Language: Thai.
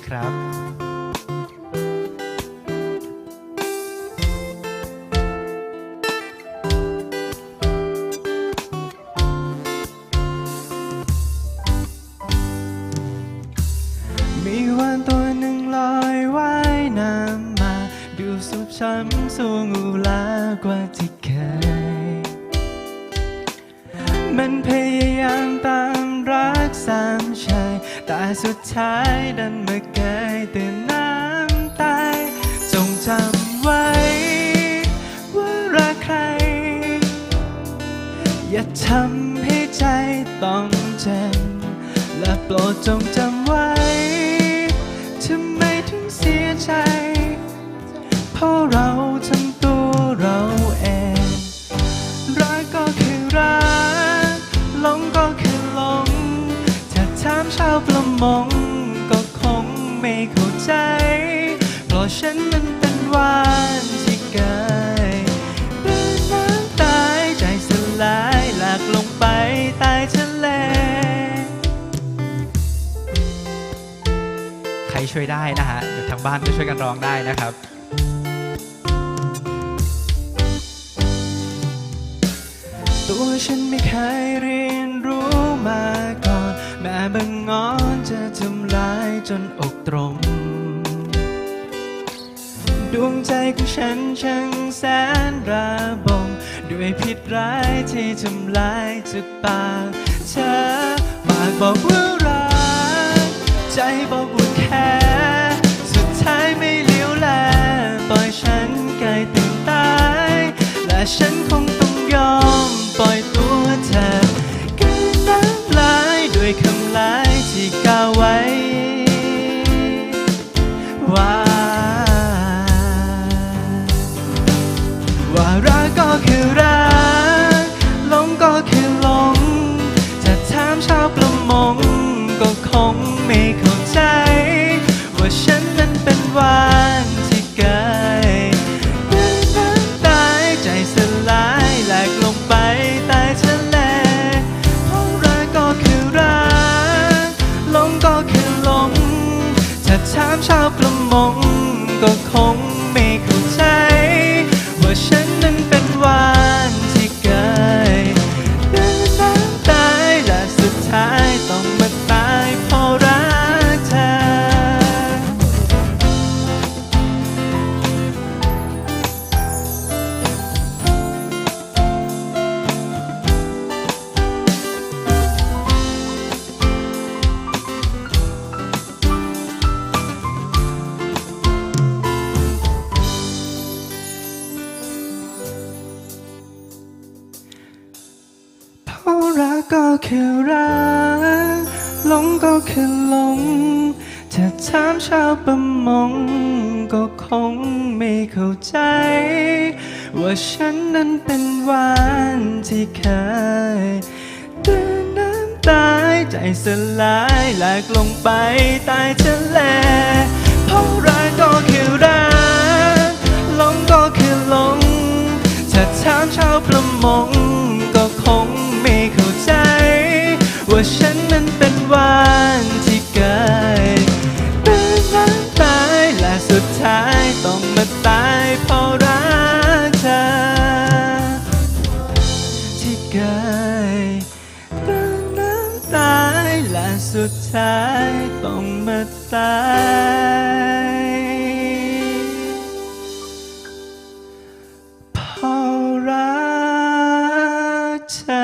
นะครับมีวันตัวหนึ่งลอยว่ายน้ำมา ดูสุบช้ำสูงูลากว่าที่เคย มันพยาย แต่สุดท้ายดันมาเกยตื่นน้ำตายจงจำไว้ ว่ารักใคร อย่าทำให้ใจต้องเจ็บและโปรดจงจำไว้าวประมงก็คงไม่เข้าใจ เพราะฉันมันเป็นวานที่เกยเดินน้ำตายใจสลายหลากลงไปใต้ทะเล ใครช่วยได้นะฮะ เดี๋ยวทางบ้านก็ช่วยกันร้องได้นะครับตัวฉันไม่เคยเรียนรู้มาก่อนแม้บางงอ ตรมดวงใจของฉันช่างแสนระบมด้วยพิษร้ายที่ทำลายจากปากเธอปากบอกว่ารัก ใจบอกว่าแค่สุดท้ายไม่เลี้ยวแลปล่อยฉันกลายตื่นตาย และฉันคง รักก็คือรักหลงก็คือหลง จะถามชาวประมง ก็คงไม่เข้าใจ ว่าฉันนั้นเป็นวานที่เกยดินน้ำตายใจสลายแหลกลงไปใต้ทะเลเพราะรักก็คือรักหลงก็คือหลงถ้าถามชาวประมง ก็คง ราะรักก็คือรักหลงก็คือหลงถ้าถามชาวประมงก็คงไม่เข้าใจ ว่าฉันนั้นเป็นวานที่เคยเดินน้ำตายใจสลายหลกลงไปใต้ทะเลเพราะรัก ฉันนั้นเป็นวานที่เกยเดินน้ำตายและสุดท้ายต้องมาตายเพราะรักเธอที่เกยเดินน้ำตายและสุดท้ายต้องมาตายเพราะรักเธอ